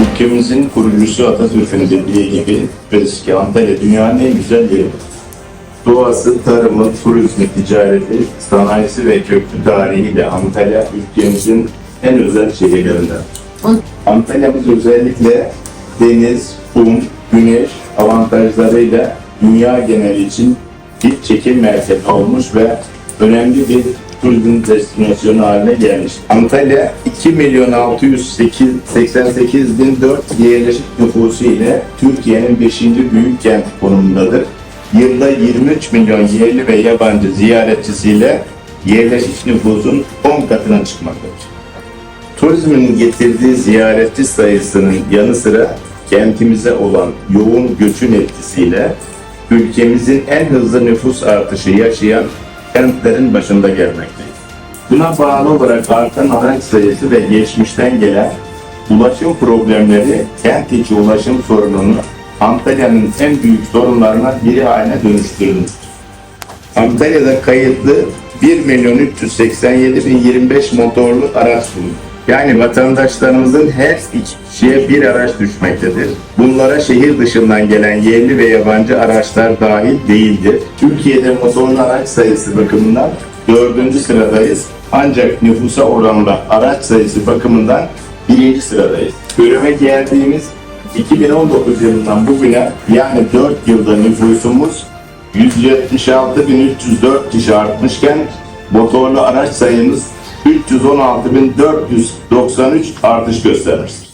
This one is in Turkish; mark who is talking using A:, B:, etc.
A: Ülkemizin kurucusu Atatürk'ün dediği gibi biz ki Antalya dünyanın en güzel yeri. Doğası, tarımı, turizmi, ticareti, sanayisi ve köklü tarihiyle Antalya ülkemizin en özel şehirlerinden. Antalya'mız özellikle deniz, kum, güneş avantajlarıyla dünya geneli için bir çekim merkezi olmuş ve önemli bir turizm destinasyonu haline gelmiş. Antalya 2 milyon 688 bin 4 yerleşik nüfusu ile Türkiye'nin 5. büyük kent konumundadır. Yılda 23 milyon yerli ve yabancı ziyaretçisiyle yerleşik nüfusun 10 katına çıkmaktadır. Turizmin getirdiği ziyaretçi sayısının yanı sıra kentimize olan yoğun göçün etkisiyle ülkemizin en hızlı nüfus artışı yaşayan kentlerin başında gelmekteyiz. Buna bağlı olarak artan araç sayısı ve geçmişten gelen ulaşım problemleri kent içi ulaşım sorununu Antalya'nın en büyük sorunlarından biri haline dönüştürmüştür. Antalya'da kayıtlı 1 milyon 387 bin 25 motorlu araç bulunur. Yani vatandaşlarımızın her kişiye bir araç düşmektedir. Bunlara şehir dışından gelen yerli ve yabancı araçlar dahil değildir. Türkiye'de motorlu araç sayısı bakımından dördüncü sıradayız. Ancak nüfusa oranla araç sayısı bakımından birinci sıradayız. Göreve geldiğimiz 2019 yılından bugüne yani 4 yılda nüfusumuz 176.304 kişi artmışken motorlu araç sayımız 316.493 artış göstermiştir.